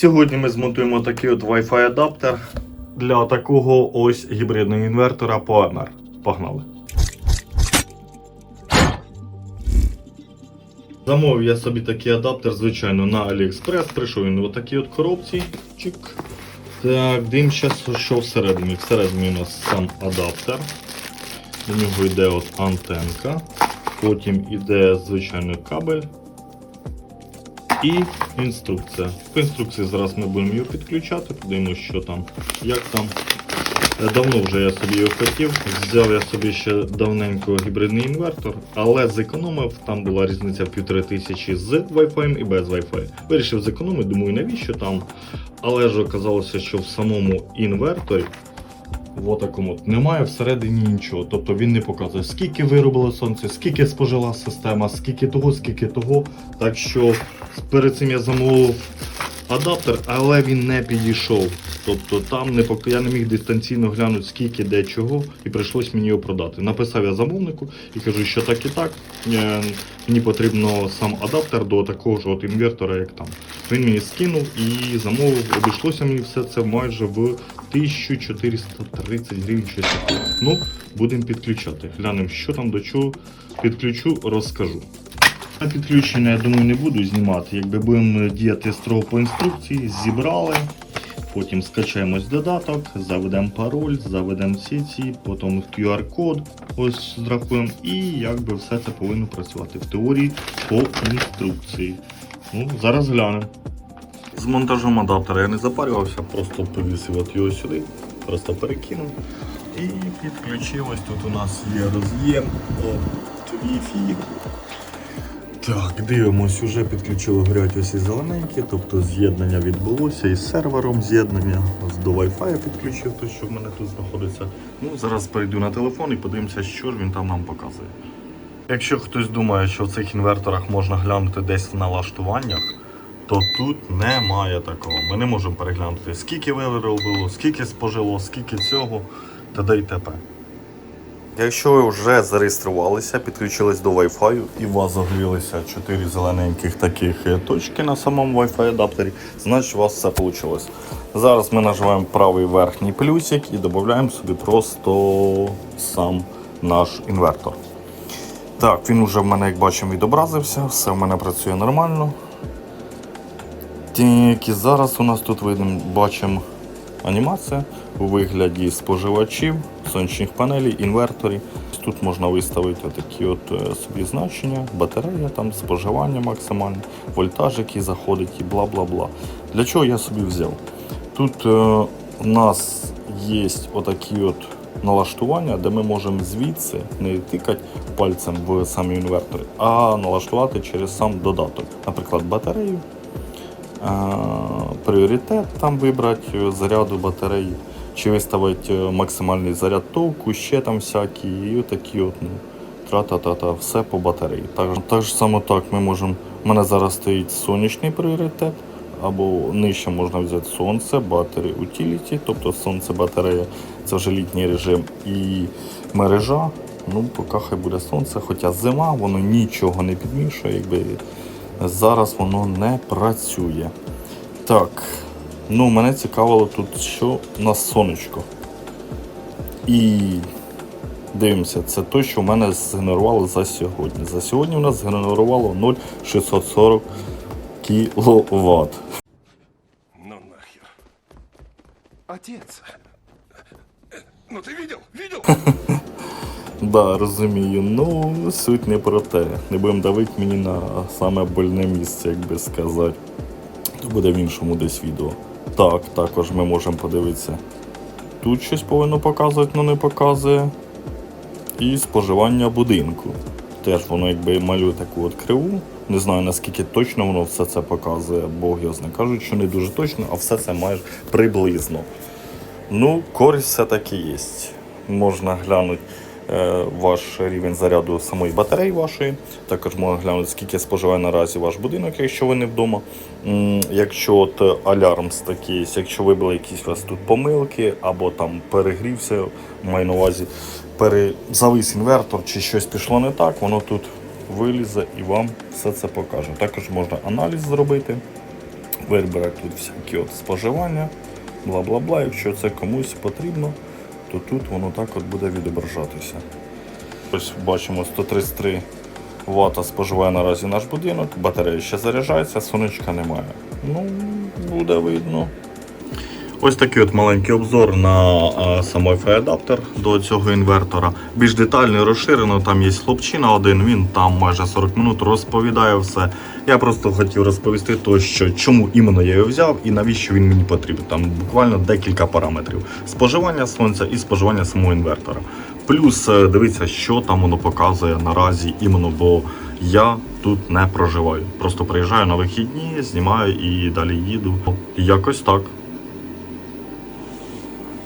Сьогодні ми змонтуємо такий от Wi-Fi адаптер для такого ось гібридного інвертора AMR. Погнали. Замовив я собі такий адаптер, звичайно, на AliExpress. Прийшов він в отакій от коробці. Чик. Так, дивимося, що всередині. Всередині у нас сам адаптер. До нього йде от антенка. Потім іде звичайний кабель і інструкція. В інструкції зараз ми будемо його підключати, подивимося, що там, як там. Е, Давно вже я собі його хотів. Взяв я собі ще давненько гібридний інвертор, але зекономив. Там була різниця в півтори тисячі з Wi-Fi і без Wi-Fi. Вирішив зекономити, думаю, навіщо там. Але ж оказалося, що в самому інверторі в такому от немає всередині нічого. Тобто він не показує, скільки виробило сонце, скільки спожила система, скільки того, скільки того. Так що перед цим я замовив адаптер, але він не підійшов. Тобто там не пок... я не міг дистанційно глянути, скільки де чого, і прийшлось мені його продати. Написав я замовнику і кажу, що так і так. е, Мені потрібно сам адаптер до такого ж от інвертора, як там. Він мені скинув і замовив. Обійшлося мені все це майже в 1430 гривень. Щось. Ну, будемо підключати. Глянемо, що там до чого. Підключу, розкажу. На підключення, я думаю, не буду знімати. Якби будемо діяти строго по інструкції, зібрали. Потім скачаємось додаток, заведемо пароль, заведемо всі ці, потім QR-код ось зрахуємо і якби все це повинно працювати в теорії по інструкції. Ну, зараз глянемо. З монтажом адаптера я не запарювався, просто повісив от його сюди, просто перекинув і підключив. Ось тут у нас є роз'єм Wi-Fi. Так, дивимось, вже підключили горять усі зелененькі, тобто з'єднання відбулося із сервером з'єднання до Wi-Fi підключив, той, що в мене тут знаходиться. Ну, зараз перейду на телефон і подивимося, що ж він там нам показує. Якщо хтось думає, що в цих інверторах можна глянути десь в налаштуваннях, то тут немає такого. Ми не можемо переглянути, скільки виробило, скільки спожило, скільки цього, т.д. і т.п. Якщо ви вже зареєструвалися, підключились до Wi-Fi і у вас загорілися 4 зелененьких таких е, точки на самому Wi-Fi адаптері, значить у вас все вийшло. Зараз ми нажимаємо правий верхній плюсик і додаємо собі просто сам наш інвертор. Так, він вже в мене, як бачимо, відобразився, все в мене працює нормально. Тільки зараз у нас тут видно, бачимо анімація у вигляді споживачів, сонячних панелей, інверторів. Тут можна виставити такі от е, собі значення, батарея, там споживання максимальне, вольтаж, який заходить і бла бла бла. Для чого я собі взяв? Тут е, у нас є отакі от налаштування, де ми можемо звідси не тикати пальцем в самі інвертори, а налаштувати через сам додаток. Наприклад, батарею, пріоритет там вибрати е, заряду батареї, чи виставити е, максимальний заряд товку, ще там всякі, і отакі от, ну, тра-та-та-та, все по батареї. Так, так само так ми можемо. У мене зараз стоїть сонячний пріоритет, або нижче можна взяти сонце, battery utility, тобто сонце батарея, це вже літній режим і мережа. Ну, поки хай буде сонце, хоча зима, воно нічого не підмішує, якби зараз воно не працює. Так, ну мене цікавило тут, що у нас сонечко. І дивимося, це те, що в мене згенерувало за сьогодні. За сьогодні у нас згенерувало 0,640 кВт. Ну нахер. Отец. Ну ты видел? Видел? Да, розумію. Ну, суть не про те. Не будемо давити мені на саме больне місце, як би сказати. То буде в іншому десь відео. Так, також ми можемо подивитися. Тут щось повинно показувати, але не показує. І споживання будинку. Теж воно якби малює таку от криву. Не знаю наскільки точно воно все це показує, Бог знає. Кажуть, що не дуже точно, а все це майже приблизно. Ну, користь все-таки є. Можна глянути ваш рівень заряду самої батареї вашої. Також можна глянути, скільки споживає наразі ваш будинок, якщо ви не вдома. Якщо от е, алярм такий, якщо вибили якісь у вас тут помилки, або там перегрівся, маю на увазі, перезавис інвертор чи щось пішло не так, воно тут вилізе і вам все це покаже. Також можна аналіз зробити вибрати тут всякі от споживання, бла-бла-бла. Якщо це комусь потрібно, то тут воно так от буде відображатися. Ось бачимо 133 Вт споживає наразі наш будинок, батарея ще заряджається, сонечка немає. Ну, буде видно. Ось такий от маленький обзор на а, самий феадаптер до цього інвертора. Більш детально і розширено, там є хлопчина один, він там майже 40 минут розповідає все. Я просто хотів розповісти то, що чому іменно я його взяв і навіщо він мені потрібен. Там буквально декілька параметрів: споживання сонця і споживання самого інвертора. Плюс е, дивіться, що там воно показує наразі іменно, бо я тут не проживаю. Просто приїжджаю на вихідні, знімаю і далі їду. Якось так.